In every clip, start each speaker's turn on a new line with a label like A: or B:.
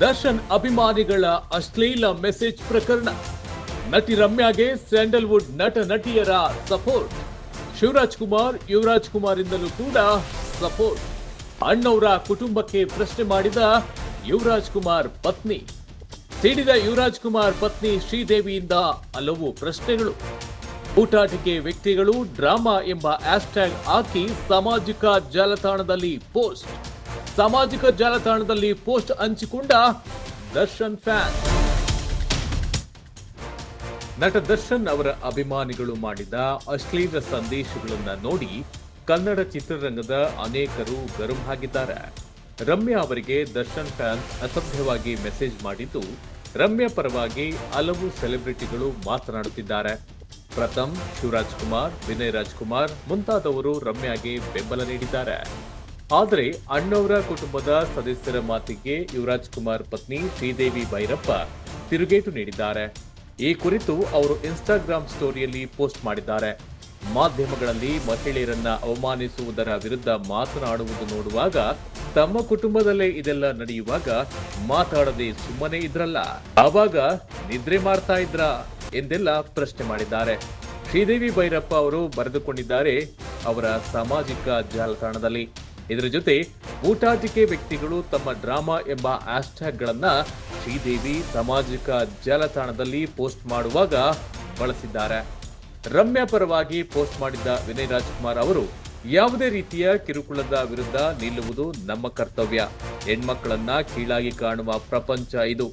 A: ದರ್ಶನ್ ಅಭಿಮಾನಿಗಳ ಅಶ್ಲೀಲ ಮೆಸೇಜ್ ಪ್ರಕರಣ. ನಟಿ ರಮ್ಯಾಗೆ ಸ್ಯಾಂಡಲ್ವುಡ್ ನಟ ನಟಿಯರ ಸಪೋರ್ಟ್. ಶಿವರಾಜ್ ಕುಮಾರ್, ಯುವರಾಜ್ ಕುಮಾರ್ ಇಂದಲೂ ಕೂಡ ಸಪೋರ್ಟ್. ಅಣ್ಣವರ ಕುಟುಂಬಕ್ಕೆ ಪ್ರಶ್ನೆ ಮಾಡಿದ ಯುವರಾಜ್ ಕುಮಾರ್ ಪತ್ನಿ. ಸಿಡಿದ ಯುವರಾಜ್ ಕುಮಾರ್ ಪತ್ನಿ ಶ್ರೀದೇವಿಯಿಂದ ಹಲವು ಪ್ರಶ್ನೆಗಳು. ಊಟಾಟಿಕೆ ವ್ಯಕ್ತಿಗಳು ಡ್ರಾಮಾ ಎಂಬ ಹ್ಯಾಶ್ಟ್ಯಾಗ್ ಹಾಕಿ ಸಾಮಾಜಿಕ ಜಾಲತಾಣದಲ್ಲಿ ಪೋಸ್ಟ್. ಸಾಮಾಜಿಕ ಜಾಲತಾಣದಲ್ಲಿ ಪೋಸ್ಟ್ ಹಂಚಿಕೊಂಡ ದರ್ಶನ್ ಫ್ಯಾನ್. ನಟ ದರ್ಶನ್ ಅವರ ಅಭಿಮಾನಿಗಳು ಮಾಡಿದ ಅಶ್ಲೀಲ ಸಂದೇಶಗಳನ್ನು ನೋಡಿ ಕನ್ನಡ ಚಿತ್ರರಂಗದ ಅನೇಕರು ಗರಂ ಆಗಿದ್ದಾರೆ. ರಮ್ಯಾ ಅವರಿಗೆ ದರ್ಶನ್ ಫ್ಯಾನ್ಸ್ ಅಸಭ್ಯವಾಗಿ ಮೆಸೇಜ್ ಮಾಡಿದ್ದು, ರಮ್ಯಾ ಪರವಾಗಿ ಹಲವು ಸೆಲೆಬ್ರಿಟಿಗಳು ಮಾತನಾಡುತ್ತಿದ್ದಾರೆ. ಪ್ರಥಮ್ ಶಿವರಾಜ್ ಕುಮಾರ್, ವಿನಯ್ ರಾಜ್ಕುಮಾರ್ ಮುಂತಾದವರು ರಮ್ಯಾಗೆ ಬೆಂಬಲ ನೀಡಿದ್ದಾರೆ. ಆದರೆ ಅಣ್ಣವರ ಕುಟುಂಬದ ಸದಸ್ಯರ ಮಾತಿಗೆ ಯುವರಾಜ್ ಕುಮಾರ್ ಪತ್ನಿ ಶ್ರೀದೇವಿ ಭೈರಪ್ಪ ತಿರುಗೇಟು ನೀಡಿದ್ದಾರೆ. ಈ ಕುರಿತು ಅವರು ಇನ್ಸ್ಟಾಗ್ರಾಮ್ ಸ್ಟೋರಿಯಲ್ಲಿ ಪೋಸ್ಟ್ ಮಾಡಿದ್ದಾರೆ. ಮಾಧ್ಯಮಗಳಲ್ಲಿ ಮಹಿಳೆಯರನ್ನ ಅವಮಾನಿಸುವುದರ ವಿರುದ್ಧ ಮಾತನಾಡುವುದು ನೋಡುವಾಗ ತಮ್ಮ ಕುಟುಂಬದಲ್ಲೇ ಇದೆಲ್ಲ ನಡೆಯುವಾಗ ಮಾತಾಡದೆ ಸುಮ್ಮನೆ ಇದ್ರಲ್ಲ. ಆವಾಗ ನಿದ್ರೆ ಮಾಡ್ತಾ ಇದ್ರ ಎಂದೆಲ್ಲ ಪ್ರಶ್ನೆ ಮಾಡಿದ್ದಾರೆ. ಶ್ರೀದೇವಿ ಭೈರಪ್ಪ ಅವರು ಬರೆದುಕೊಂಡಿದ್ದಾರೆ ಅವರ ಸಾಮಾಜಿಕ ಜಾಲತಾಣದಲ್ಲಿ. ಇದರ ಜೊತೆ ಊಟಾಟಿಕೆ ವ್ಯಕ್ತಿಗಳು ತಮ್ಮ ಡ್ರಾಮಾ ಎಂಬ ಆಸ್ಟ್ಯಾಗ್ಗಳನ್ನ ಗಳನ್ನ ಶ್ರೀದೇವಿ ಸಾಮಾಜಿಕ ಜಾಲತಾಣದಲ್ಲಿ ಪೋಸ್ಟ್ ಮಾಡುವಾಗ ಬಳಸಿದ್ದಾರೆ. ರಮ್ಯಾ ಪರವಾಗಿ ಪೋಸ್ಟ್ ಮಾಡಿದ್ದ ವಿನಯ್ ರಾಜ್ಕುಮಾರ್ ಅವರು, ಯಾವುದೇ ರೀತಿಯ ಕಿರುಕುಳದ ವಿರುದ್ಧ ನಿಲ್ಲುವುದು ನಮ್ಮ ಕರ್ತವ್ಯ. ಹೆಣ್ಮಕ್ಕಳನ್ನ ಕೀಳಾಗಿ ಕಾಣುವ ಪ್ರಪಂಚ ಇದು.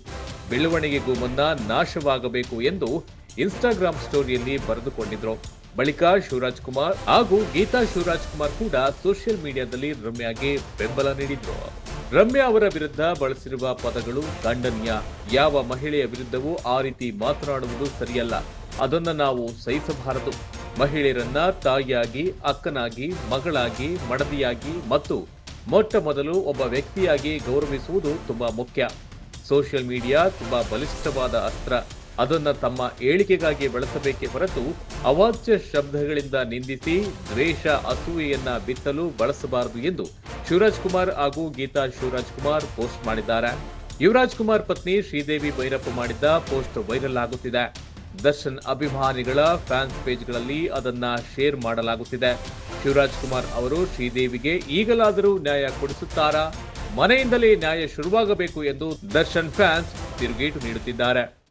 A: ಬೆಳವಣಿಗೆಗೂ ಮುನ್ನ ನಾಶವಾಗಬೇಕು ಎಂದು ಇನ್ಸ್ಟಾಗ್ರಾಮ್ ಸ್ಟೋರಿಯಲ್ಲಿ ಬರೆದುಕೊಂಡಿದ್ರು. ಬಳಿಕ ಶಿವರಾಜ್ ಕುಮಾರ್ ಹಾಗೂ ಗೀತಾ ಶಿವರಾಜ್ ಕುಮಾರ್ ಕೂಡ ಸೋಷಿಯಲ್ ಮೀಡಿಯಾದಲ್ಲಿ ರಮ್ಯಾಗೆ ಬೆಂಬಲ ನೀಡಿದ್ರು. ರಮ್ಯಾ ಅವರ ವಿರುದ್ಧ ಬಳಸಿರುವ ಪದಗಳು ಖಂಡನೀಯ ಯಾವ ಮಹಿಳೆಯ ವಿರುದ್ಧವೂ ಆ ರೀತಿ ಮಾತನಾಡುವುದು ಸರಿಯಲ್ಲ. ಅದನ್ನ ನಾವು ಸಹಿಸಬಾರದು. ಮಹಿಳೆಯರನ್ನ ತಾಯಿಯಾಗಿ, ಅಕ್ಕನಾಗಿ, ಮಗಳಾಗಿ, ಮಡದಿಯಾಗಿ ಮತ್ತು ಮೊಟ್ಟ ಮೊದಲು ಒಬ್ಬ ವ್ಯಕ್ತಿಯಾಗಿ ಗೌರವಿಸುವುದು ತುಂಬಾ ಮುಖ್ಯ. ಸೋಷಿಯಲ್ ಮೀಡಿಯಾ ತುಂಬಾ ಬಲಿಷ್ಠವಾದ ಅಸ್ತ್ರ. ಅದನ್ನ ತಮ್ಮ ಏಳಿಗೆಗಾಗಿ ಬಳಸಬೇಕೇ ಹೊರತು ಅವಾಚ್ಯ ಶಬ್ದಗಳಿಂದ ನಿಂದಿಸಿ ದ್ವೇಷ, ಅಸೂಯೆಯನ್ನ ಬಿತ್ತಲು ಬಳಸಬಾರದು ಎಂದು ಶಿವರಾಜ್ ಕುಮಾರ್ ಹಾಗೂ ಗೀತಾ ಶಿವರಾಜ್ ಕುಮಾರ್ ಪೋಸ್ಟ್ ಮಾಡಿದ್ದಾರೆ. ಯುವರಾಜ್ ಕುಮಾರ್ ಪತ್ನಿ ಶ್ರೀದೇವಿ ಭೈರಪ್ಪ ಮಾಡಿದ್ದ ಪೋಸ್ಟ್ ವೈರಲ್ ಆಗುತ್ತಿದೆ. ದರ್ಶನ್ ಅಭಿಮಾನಿಗಳ ಫ್ಯಾನ್ಸ್ ಪೇಜ್ಗಳಲ್ಲಿ ಅದನ್ನ ಶೇರ್ ಮಾಡಲಾಗುತ್ತಿದೆ. ಶಿವರಾಜ್ ಕುಮಾರ್ ಅವರು ಶ್ರೀದೇವಿಗೆ ಈಗಲಾದರೂ ನ್ಯಾಯ ಕೊಡಿಸುತ್ತಾರಾ? ಮನೆಯಿಂದಲೇ ನ್ಯಾಯ ಶುರುವಾಗಬೇಕು ಎಂದು ದರ್ಶನ್ ಫ್ಯಾನ್ಸ್ ತಿರುಗೇಟು ನೀಡುತ್ತಿದ್ದಾರೆ.